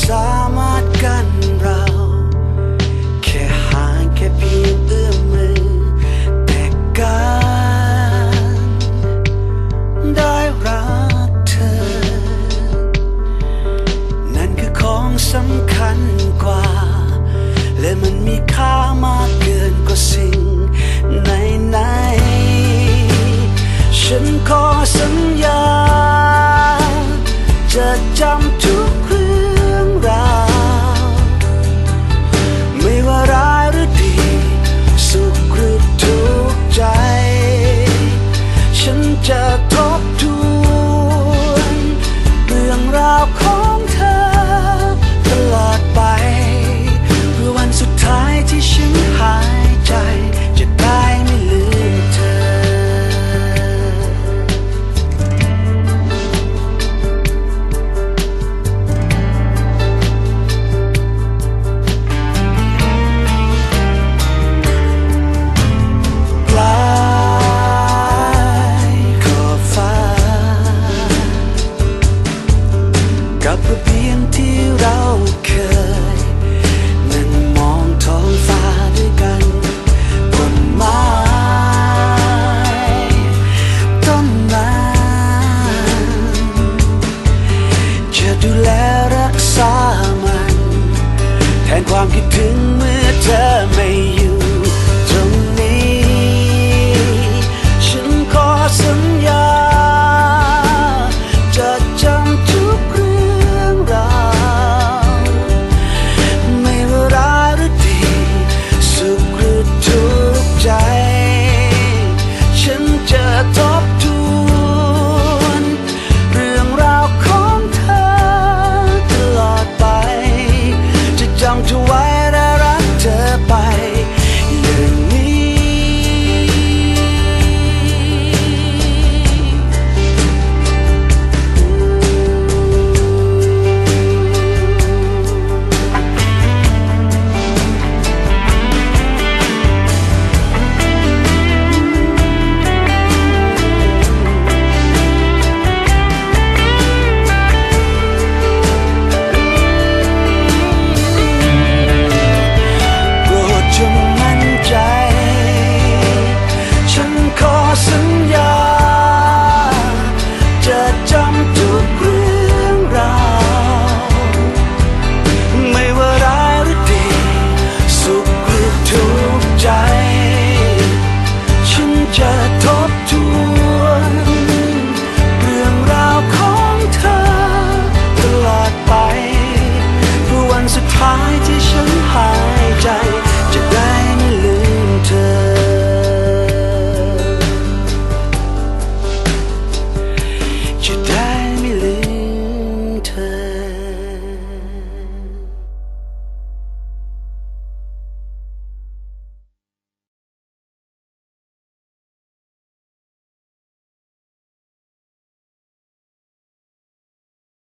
สามารถกันเรา แค่ห่างแค่เพียงเอื้อมมือ แต่การได้รักเธอ นั่นคือของสำคัญกว่า และมันมีค่ามากเกินกว่าสิ่งไหนไหนๆ ที่เราเคย